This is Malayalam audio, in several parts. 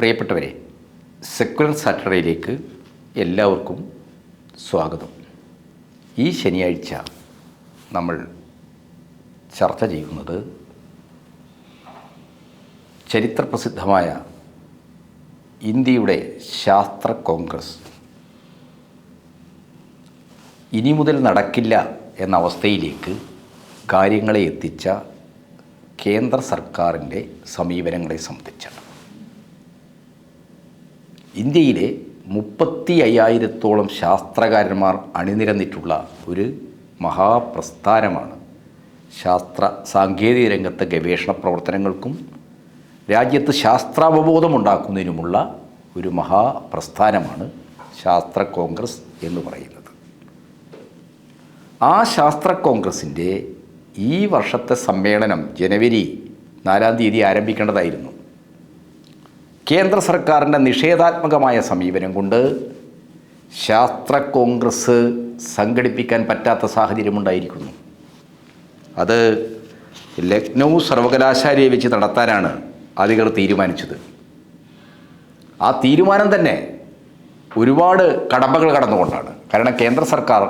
പ്രിയപ്പെട്ടവരെ സെക്കുലർ സാറ്റർഡേയിലേക്ക് എല്ലാവർക്കും സ്വാഗതം. ഈ ശനിയാഴ്ച നമ്മൾ ചർച്ച ചെയ്യുന്നത് ചരിത്രപ്രസിദ്ധമായ ഇന്ത്യയുടെ ശാസ്ത്ര കോൺഗ്രസ്. ഇനി മുതൽ നടക്കില്ല എന്ന അവസ്ഥയിലേക്ക് കാര്യങ്ങളെ എത്തിച്ച കേന്ദ്ര സർക്കാരിന്റെ സമീപനങ്ങളെ സംബന്ധിച്ചാണ്. ഇന്ത്യയിലെ മുപ്പത്തി അയ്യായിരത്തോളം ശാസ്ത്രകാരന്മാർ അണിനിരന്നിട്ടുള്ള ഒരു മഹാപ്രസ്ഥാനമാണ്. ശാസ്ത്ര സാങ്കേതിക രംഗത്തെ ഗവേഷണ പ്രവർത്തനങ്ങൾക്കും രാജ്യത്ത് ശാസ്ത്രാവബോധം ഉണ്ടാക്കുന്നതിനുമുള്ള ഒരു മഹാപ്രസ്ഥാനമാണ് ശാസ്ത്ര കോൺഗ്രസ് എന്ന് പറയുന്നത്. ആ ശാസ്ത്ര കോൺഗ്രസിന്റെ ഈ വർഷത്തെ സമ്മേളനം ജനുവരി നാലാം തീയതി ആരംഭിക്കേണ്ടതായിരുന്നു. കേന്ദ്ര സർക്കാരിന്റെ നിഷേധാത്മകമായ സമീപനം കൊണ്ട് ശാസ്ത്ര കോൺഗ്രസ് സംഘടിപ്പിക്കാൻ പറ്റാത്ത സാഹചര്യമുണ്ടായിരിക്കുന്നു അത് ലക്നൗ സർവകലാശാലയെ വെച്ച് നടത്താനാണ് അധികൃതർ തീരുമാനിച്ചത്. ആ തീരുമാനം തന്നെ ഒരുപാട് കടമ്പകൾ കടന്നുകൊണ്ടാണ്. കാരണം കേന്ദ്ര സർക്കാർ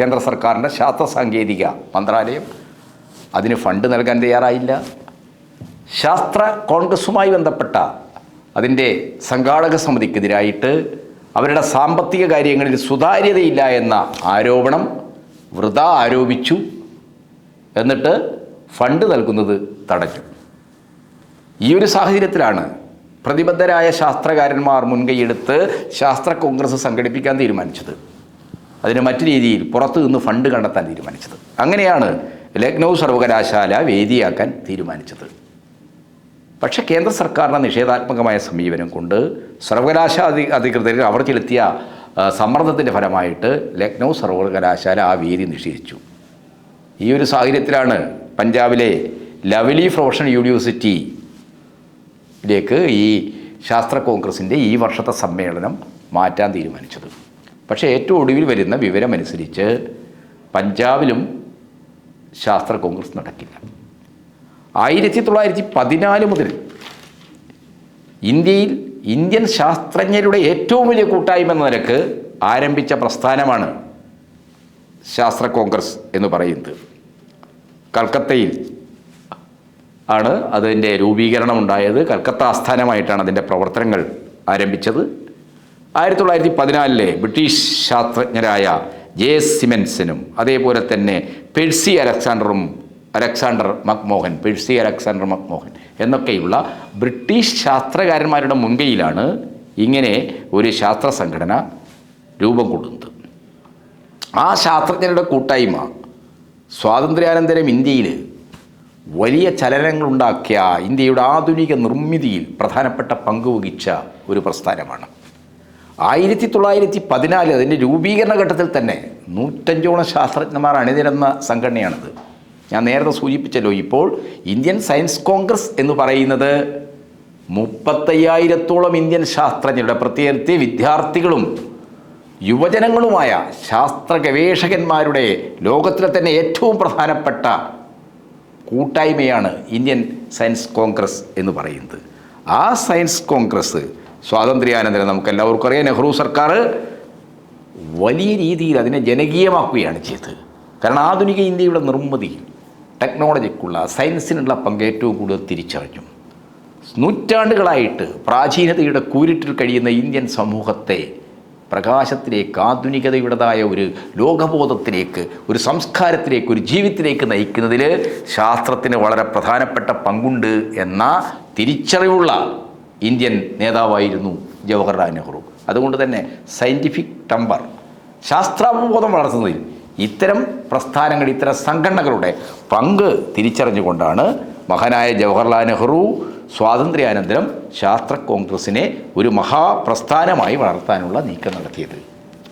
കേന്ദ്ര സർക്കാരിന്റെ ശാസ്ത്ര സാങ്കേതിക മന്ത്രാലയം അതിന് ഫണ്ട് നൽകാൻ തയ്യാറായില്ല. ശാസ്ത്ര കോൺഗ്രസുമായി ബന്ധപ്പെട്ട അതിന്റെ സംഘാടക സമിതിക്കെതിരായിട്ട് അവരുടെ സാമ്പത്തിക കാര്യങ്ങളിൽ സുതാര്യതയില്ല എന്ന ആരോപണം വൃത ആരോപിച്ചു എന്നിട്ട് ഫണ്ട് നൽകുന്നത് തടഞ്ഞു. ഈ ഒരു സാഹചര്യത്തിലാണ് പ്രതിബദ്ധരായ ശാസ്ത്രകാരന്മാർ മുൻകൈയെടുത്ത് ശാസ്ത്ര കോൺഗ്രസ് സംഘടിപ്പിക്കാൻ തീരുമാനിച്ചത്. അതിന് മറ്റു രീതിയിൽ പുറത്തു നിന്ന് ഫണ്ട് കണ്ടെത്താൻ തീരുമാനിച്ചത്. അങ്ങനെയാണ് ലക്നൗ സർവകലാശാല വേദിയാക്കാൻ തീരുമാനിച്ചത്. പക്ഷേ കേന്ദ്ര സർക്കാരിന്റെ നിഷേധാത്മകമായ സമീപനം കൊണ്ട് സർവകലാശാല അധി അധികൃതർ അവർ ചെലുത്തിയ സമ്മർദ്ദത്തിന്റെ ഫലമായിട്ട് ലക്നൗ സർവകലാശാല ആ വേദി നിഷേധിച്ചു. ഈ ഒരു സാഹചര്യത്തിലാണ് പഞ്ചാബിലെ ലവലി പ്രൊഫഷണൽ യൂണിവേഴ്സിറ്റിയിലേക്ക് ഈ ശാസ്ത്ര കോൺഗ്രസിന്റെ ഈ വർഷത്തെ സമ്മേളനം മാറ്റാൻ തീരുമാനിച്ചത്. പക്ഷേ ഏറ്റവും ഒടുവിൽ വരുന്ന വിവരമനുസരിച്ച് പഞ്ചാബിലും ശാസ്ത്ര കോൺഗ്രസ് നടക്കില്ല. ആയിരത്തി തൊള്ളായിരത്തി പതിനാല് മുതൽ ഇന്ത്യയിൽ ഇന്ത്യൻ ശാസ്ത്രജ്ഞരുടെ ഏറ്റവും വലിയ കൂട്ടായ്മ എന്ന നിലയ്ക്ക് ആരംഭിച്ച പ്രസ്ഥാനമാണ് ശാസ്ത്ര കോൺഗ്രസ് എന്ന് പറയുന്നത്. കൽക്കത്തയിൽ ആണ് അതിന്റെ രൂപീകരണം ഉണ്ടായത്. കൽക്കത്ത ആസ്ഥാനമായിട്ടാണ് അതിന്റെ പ്രവർത്തനങ്ങൾ ആരംഭിച്ചത്. ആയിരത്തി തൊള്ളായിരത്തി പതിനാലിലെ ബ്രിട്ടീഷ് ശാസ്ത്രജ്ഞരായ ജെ സിമെൻസിനും അതേപോലെ തന്നെ Percy അലക്സാണ്ടറും Alexander McMahon Percy Alexander McMahon എന്നൊക്കെയുള്ള ബ്രിട്ടീഷ് ശാസ്ത്രകാരന്മാരുടെ മുൻകൈയിലാണ് ഇങ്ങനെ ഒരു ശാസ്ത്ര സംഘടന രൂപം കൊള്ളുന്നത്. ആ ശാസ്ത്രജ്ഞരുടെ കൂട്ടായ്മ സ്വാതന്ത്ര്യാനന്തരം ഇന്ത്യയിൽ വലിയ ചലനങ്ങളുണ്ടാക്കിയ ഇന്ത്യയുടെ ആധുനിക നിർമ്മിതിയിൽ പ്രധാനപ്പെട്ട പങ്ക് വഹിച്ച ഒരു പ്രസ്ഥാനമാണ്. ആയിരത്തി തൊള്ളായിരത്തി പതിനാല് അതിന്റെ രൂപീകരണ ഘട്ടത്തിൽ തന്നെ നൂറ്റഞ്ചോളം ശാസ്ത്രജ്ഞന്മാർ അണിനിരന്ന സംഘടനയാണിത്. ഞാൻ നേരത്തെ സൂചിപ്പിച്ചല്ലോ ഇപ്പോൾ ഇന്ത്യൻ സയൻസ് കോൺഗ്രസ് എന്ന് പറയുന്നത് മുപ്പത്തയ്യായിരത്തോളം ഇന്ത്യൻ ശാസ്ത്രജ്ഞരുടെ പ്രത്യേകിച്ച് വിദ്യാർത്ഥികളും യുവജനങ്ങളുമായ ശാസ്ത്ര ഗവേഷകന്മാരുടെ ലോകത്തിലെ തന്നെ ഏറ്റവും പ്രധാനപ്പെട്ട കൂട്ടായ്മയാണ് ഇന്ത്യൻ സയൻസ് കോൺഗ്രസ് എന്ന് പറയുന്നത്. ആ സയൻസ് കോൺഗ്രസ് സ്വാതന്ത്ര്യാനന്തരം നമുക്ക് എല്ലാവർക്കും അറിയാം. നെഹ്റു സർക്കാർ വലിയ രീതിയിൽ അതിനെ ജനകീയമാക്കുകയാണ് ചെയ്തത്. കാരണം ആധുനിക ഇന്ത്യയുടെ നിർമ്മിതിയിൽ ടെക്നോളജിക്കുള്ള സയൻസിനുള്ള പങ്ക് ഏറ്റവും കൂടുതൽ തിരിച്ചറിഞ്ഞു. നൂറ്റാണ്ടുകളായിട്ട് പ്രാചീനതയുടെ കൂരിട്ടിൽ കഴിയുന്ന ഇന്ത്യൻ സമൂഹത്തെ പ്രകാശത്തിലേക്ക് ആധുനികതയുടേതായ ഒരു ലോകബോധത്തിലേക്ക് ഒരു സംസ്കാരത്തിലേക്ക് ഒരു ജീവിതത്തിലേക്ക് നയിക്കുന്നതിൽ ശാസ്ത്രത്തിന് വളരെ പ്രധാനപ്പെട്ട പങ്കുണ്ട് എന്ന തിരിച്ചറിവുള്ള ഇന്ത്യൻ നേതാവായിരുന്നു ജവഹർലാൽ നെഹ്റു. അതുകൊണ്ട് തന്നെ സയന്റിഫിക് ടമ്പർ ശാസ്ത്രാവബോധം വളർത്തുന്നതിൽ ഇത്തരം പ്രസ്ഥാനങ്ങൾ ഇത്തരം സംഘടനകളുടെ പങ്ക് തിരിച്ചറിഞ്ഞുകൊണ്ടാണ് മഹാനായ ജവഹർലാൽ നെഹ്റു സ്വാതന്ത്ര്യാനന്തരം ശാസ്ത്ര കോൺഗ്രസിനെ ഒരു മഹാപ്രസ്ഥാനമായി വളർത്താനുള്ള നീക്കം നടത്തിയത്.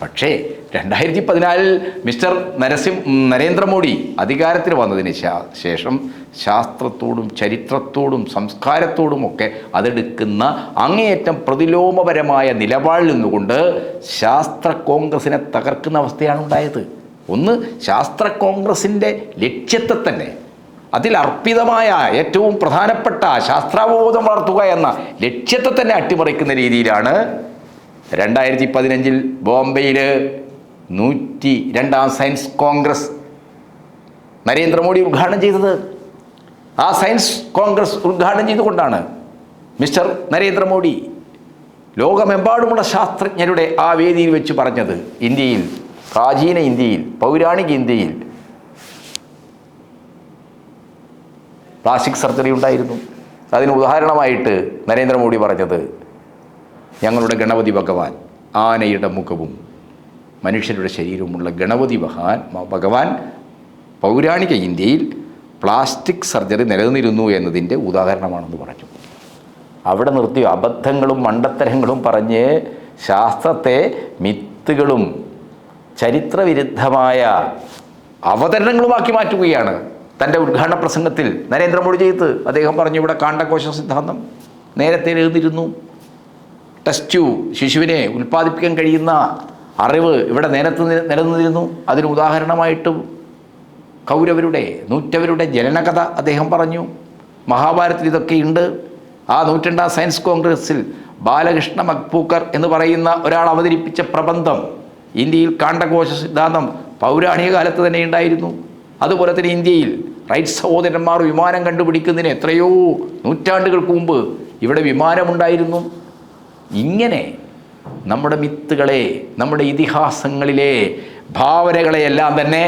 പക്ഷേ രണ്ടായിരത്തി പതിനാലിൽ മിസ്റ്റർ നരസിം നരേന്ദ്രമോദി അധികാരത്തിൽ വന്നതിന് ശേഷം ശാസ്ത്രത്തോടും ചരിത്രത്തോടും സംസ്കാരത്തോടും ഒക്കെ അതെടുക്കുന്ന അങ്ങേയറ്റം പ്രതിലോമപരമായ നിലപാടിൽ നിന്നുകൊണ്ട് ശാസ്ത്ര കോൺഗ്രസിനെ തകർക്കുന്ന അവസ്ഥയാണ് ഉണ്ടായത്. ഒന്ന് ശാസ്ത്ര കോൺഗ്രസിന്റെ ലക്ഷ്യത്തെ തന്നെ. അതിലർപ്പിതമായ ഏറ്റവും പ്രധാനപ്പെട്ട ശാസ്ത്രാവബോധം വളർത്തുക എന്ന ലക്ഷ്യത്തെ തന്നെ അട്ടിമറിക്കുന്ന രീതിയിലാണ് രണ്ടായിരത്തി പതിനഞ്ചിൽ ബോംബെയിൽ നൂറ്റി രണ്ടാം സയൻസ് കോൺഗ്രസ് നരേന്ദ്രമോദി ഉദ്ഘാടനം ചെയ്തത്. ആ സയൻസ് കോൺഗ്രസ് ഉദ്ഘാടനം ചെയ്തുകൊണ്ടാണ് മിസ്റ്റർ നരേന്ദ്രമോദി ലോകമെമ്പാടുമുള്ള ശാസ്ത്രജ്ഞരുടെ ആ വേദിയിൽ വെച്ച് പറഞ്ഞത് ഇന്ത്യയിൽ. പ്രാചീന ഇന്ത്യയിൽ പൗരാണിക ഇന്ത്യയിൽ പ്ലാസ്റ്റിക് സർജറി ഉണ്ടായിരുന്നു. അതിന് ഉദാഹരണമായിട്ട് നരേന്ദ്രമോദി പറഞ്ഞത് ഞങ്ങളുടെ ഗണപതി ഭഗവാൻ ആനയുടെ മുഖവും മനുഷ്യരുടെ ശരീരവുമുള്ള ഗണപതി ഭഗവാൻ ഭഗവാൻ പൗരാണിക ഇന്ത്യയിൽ പ്ലാസ്റ്റിക് സർജറി നിലനിന്നിരുന്നു എന്നതിന്റെ ഉദാഹരണമാണെന്ന് പറഞ്ഞു. അവിടെ നിർത്തി അബദ്ധങ്ങളും മണ്ടത്തരങ്ങളും പറഞ്ഞ് ശാസ്ത്രത്തെ മിത്തുകളും ചരിത്രവിരുദ്ധമായ അവതരണങ്ങളുമാക്കി മാറ്റുകയാണ് തന്റെ ഉദ്ഘാടന പ്രസംഗത്തിൽ നരേന്ദ്രമോദി ചെയ്ത്. അദ്ദേഹം പറഞ്ഞു ഇവിടെ കാണ്ടകോശ സിദ്ധാന്തം നേരത്തെ എഴുതിയിരുന്നു. ടെസ്റ്റ് ട്യൂബ് ശിശുവിനെ ഉൽപ്പാദിപ്പിക്കാൻ കഴിയുന്ന അറിവ് ഇവിടെ നേരത്തെ നിലനിന്നിരുന്നു. അതിന് ഉദാഹരണമായിട്ട് കൗരവരുടെ നൂറ്റവരുടെ ജനനകഥ അദ്ദേഹം പറഞ്ഞു. മഹാഭാരതത്തിൽ ഇതൊക്കെയുണ്ട് ആ നൂറ്റണ്ടാം സയൻസ് കോൺഗ്രസ്സിൽ ബാലകൃഷ്ണ മക്പൂക്കർ എന്ന് പറയുന്ന ഒരാൾ അവതരിപ്പിച്ച പ്രബന്ധം ഇന്ത്യയിൽ കാണ്ടകോശ സിദ്ധാന്തം പൗരാണിക കാലത്ത് തന്നെ ഉണ്ടായിരുന്നു. അതുപോലെ തന്നെ ഇന്ത്യയിൽ റൈറ്റ് സഹോദരന്മാർ വിമാനം കണ്ടുപിടിക്കുന്നതിന് എത്രയോ നൂറ്റാണ്ടുകൾക്ക് മുമ്പ് ഇവിടെ വിമാനമുണ്ടായിരുന്നു. ഇങ്ങനെ നമ്മുടെ മിത്തുകളെ നമ്മുടെ ഇതിഹാസങ്ങളിലെ ഭാവനകളെയെല്ലാം തന്നെ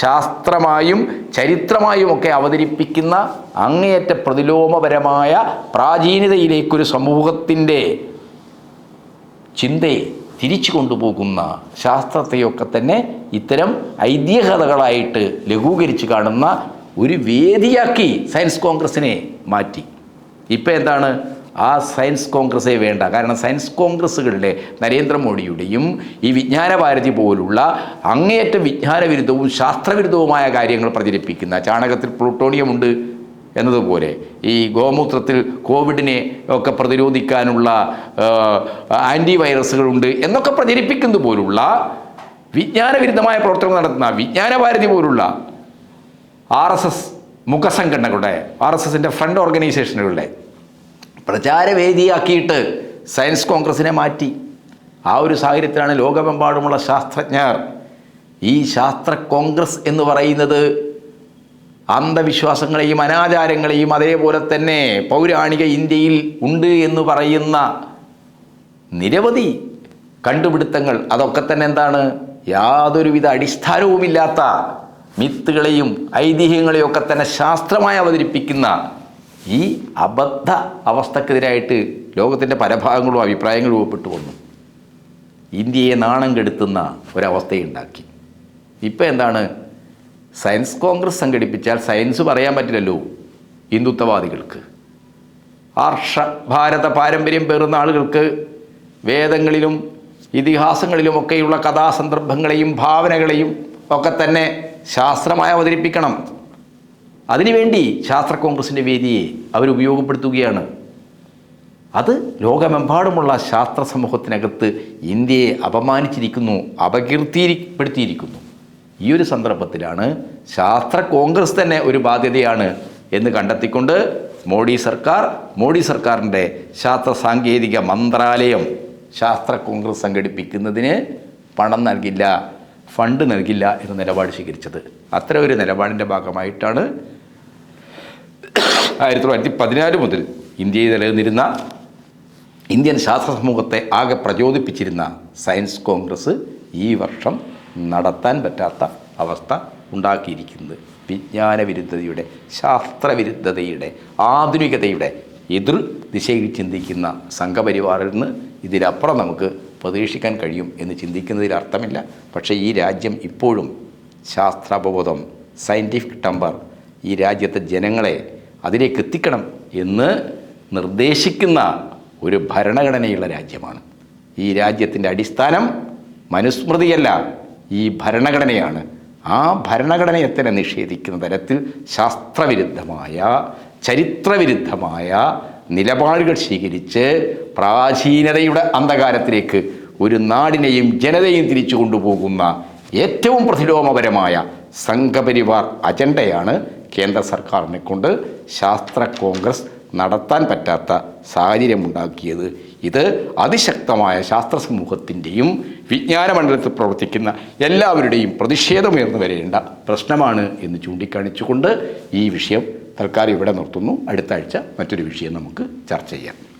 ശാസ്ത്രമായും ചരിത്രമായും ഒക്കെ അവതരിപ്പിക്കുന്ന അങ്ങേയറ്റ പ്രതിലോമപരമായ പ്രാചീനതയിലേക്കൊരു സമൂഹത്തിന്റെ ചിന്തയെ തിരിച്ചു കൊണ്ടുപോകുന്ന ശാസ്ത്രത്തെയൊക്കെ തന്നെ ഇത്തരം ഐതിഹ്യകഥകളായിട്ട് ലഘൂകരിച്ച് കാണുന്ന ഒരു വേദിയാക്കി സയൻസ് കോൺഗ്രസിനെ മാറ്റി. ഇപ്പം എന്താണ്? ആ സയൻസ് കോൺഗ്രസ്സേ വേണ്ട. കാരണം സയൻസ് കോൺഗ്രസ്സുകളിലെ നരേന്ദ്രമോദിയുടെയും ഈ വിജ്ഞാനഭാരതി പോലുള്ള അങ്ങേയറ്റം വിജ്ഞാനവിരുദ്ധവും ശാസ്ത്രവിരുദ്ധവുമായ കാര്യങ്ങൾ പ്രചരിപ്പിക്കുന്ന ചാണകത്തിൽ പ്ലൂട്ടോണിയം ഉണ്ട് എന്നതുപോലെ ഈ ഗോമൂത്രത്തിൽ കോവിഡിനെ ഒക്കെ പ്രതിരോധിക്കാനുള്ള ആന്റി വൈറസുകളുണ്ട് എന്നൊക്കെ പ്രചരിപ്പിക്കുന്നത് പോലുള്ള വിജ്ഞാനവിരുദ്ധമായ പ്രവർത്തനങ്ങൾ നടത്തുന്ന വിജ്ഞാനഭാരതി പോലുള്ള ആർ എസ് എസ് മുഖസംഘടനകളുടെ ആർ എസ് എസിന്റെ ഫ്രണ്ട് ഓർഗനൈസേഷനുകളുടെ പ്രചാരവേദിയാക്കിയിട്ട് സയൻസ് കോൺഗ്രസിനെ മാറ്റി. ആ ഒരു സാഹചര്യത്തിലാണ് ലോകമെമ്പാടുമുള്ള ശാസ്ത്രജ്ഞർ ഈ ശാസ്ത്ര കോൺഗ്രസ് എന്ന് പറയുന്നത് അന്ധവിശ്വാസങ്ങളെയും അനാചാരങ്ങളെയും അതേപോലെ തന്നെ പൗരാണിക ഇന്ത്യയിൽ ഉണ്ട് എന്ന് പറയുന്ന നിരവധി കണ്ടുപിടുത്തങ്ങൾ. അതൊക്കെ തന്നെ എന്താണ്? യാതൊരുവിധ അടിസ്ഥാനവുമില്ലാത്ത മിത്തുകളെയും ഐതിഹ്യങ്ങളെയും ഒക്കെ തന്നെ ശാസ്ത്രമായി അവതരിപ്പിക്കുന്ന ഈ അബദ്ധ അവസ്ഥക്കെതിരായിട്ട് ലോകത്തിന്റെ പല ഭാഗങ്ങളും അഭിപ്രായങ്ങൾ രൂപപ്പെട്ടു വന്നു. ഇന്ത്യയെ നാണം കെടുത്തുന്ന ഒരവസ്ഥയുണ്ടാക്കി. ഇപ്പം എന്താണ്? സയൻസ് കോൺഗ്രസ് സംഘടിപ്പിച്ചാൽ സയൻസ് പറയാൻ പറ്റില്ലല്ലോ ഹിന്ദുത്വവാദികൾക്ക്. ആർഷ ഭാരത പാരമ്പര്യം പേറുന്ന ആളുകൾക്ക് വേദങ്ങളിലും ഇതിഹാസങ്ങളിലും ഒക്കെയുള്ള കഥാസന്ദർഭങ്ങളെയും ഭാവനകളെയും ഒക്കെ തന്നെ ശാസ്ത്രമായി അവതരിപ്പിക്കണം. അതിനുവേണ്ടി ശാസ്ത്ര കോൺഗ്രസിന്റെ വേദിയെ അവരുപയോഗപ്പെടുത്തുകയാണ് അത് ലോകമെമ്പാടുമുള്ള ശാസ്ത്ര സമൂഹത്തിനകത്ത് ഇന്ത്യയെ അപമാനിച്ചിരിക്കുന്നു അപകീർത്തിപ്പെടുത്തിയിരിക്കുന്നു ഈ ഒരു സന്ദർഭത്തിലാണ് ശാസ്ത്ര കോൺഗ്രസ് തന്നെ ഒരു ബാധ്യതയാണ് എന്ന് കണ്ടെത്തിക്കൊണ്ട് മോഡി സർക്കാർ മോഡി സർക്കാരിന്റെ ശാസ്ത്ര സാങ്കേതിക മന്ത്രാലയം ശാസ്ത്ര കോൺഗ്രസ് സംഘടിപ്പിക്കുന്നതിന് പണം നൽകില്ല ഫണ്ട് നൽകില്ല എന്ന നിലപാട് സ്വീകരിച്ചത്. അത്ര ഒരു നിലപാടിന്റെ ഭാഗമായിട്ടാണ് ആയിരത്തി തൊള്ളായിരത്തി പതിനാല് മുതൽ ഇന്ത്യയിൽ നിലനിന്നിരുന്ന ഇന്ത്യൻ ശാസ്ത്ര സമൂഹത്തെ ആകെ പ്രചോദിപ്പിച്ചിരുന്ന സയൻസ് കോൺഗ്രസ് ഈ വർഷം നടത്താൻ പറ്റാത്ത അവസ്ഥ ഉണ്ടാക്കിയിരിക്കുന്നത്. വിജ്ഞാനവിരുദ്ധതയുടെ ശാസ്ത്രവിരുദ്ധതയുടെ ആധുനികതയുടെ എതിർ ദിശയിൽ ചിന്തിക്കുന്ന സംഘപരിവാറിൽ നിന്ന് ഇതിലപ്പുറം നമുക്ക് പ്രതീക്ഷിക്കാൻ കഴിയും എന്ന് ചിന്തിക്കുന്നതിൽ അർത്ഥമില്ല. പക്ഷേ ഈ രാജ്യം ഇപ്പോഴും ശാസ്ത്രാപബോധം സയന്റിഫിക് ടമ്പർ ഈ രാജ്യത്തെ ജനങ്ങളെ അതിലേക്ക് എത്തിക്കണം എന്ന് നിർദ്ദേശിക്കുന്ന ഒരു ഭരണഘടനയുള്ള രാജ്യമാണ്. ഈ രാജ്യത്തിന്റെ അടിസ്ഥാനം മനുസ്മൃതിയല്ല. ഈ ഭരണഘടനയാണ്. ആ ഭരണഘടനയെ തന്നെ നിഷേധിക്കുന്ന തരത്തിൽ ശാസ്ത്രവിരുദ്ധമായ ചരിത്രവിരുദ്ധമായ നിലപാടുകൾ സ്വീകരിച്ച് പ്രാചീനതയുടെ അന്ധകാരത്തിലേക്ക് ഒരു നാടിനെയും ജനതയും തിരിച്ചു കൊണ്ടുപോകുന്ന ഏറ്റവും പ്രതിലോമപരമായ സംഘപരിവാർ അജണ്ടയാണ് കേന്ദ്ര സർക്കാരിനെ കൊണ്ട് ശാസ്ത്ര കോൺഗ്രസ് നടത്താൻ പറ്റാത്ത സാഹചര്യമുണ്ടാക്കിയത്. ഇത് അതിശക്തമായ ശാസ്ത്ര സമൂഹത്തിന്റെയും വിജ്ഞാന മണ്ഡലത്തിൽ പ്രവർത്തിക്കുന്ന എല്ലാവരുടെയും പ്രതിഷേധമുയർന്നു വരേണ്ട പ്രശ്നമാണ് എന്ന് ചൂണ്ടിക്കാണിച്ചുകൊണ്ട് ഈ വിഷയം തൽക്കാലം ഇവിടെ നിർത്തുന്നു. അടുത്ത ആഴ്ച മറ്റൊരു വിഷയം നമുക്ക് ചർച്ച ചെയ്യാം.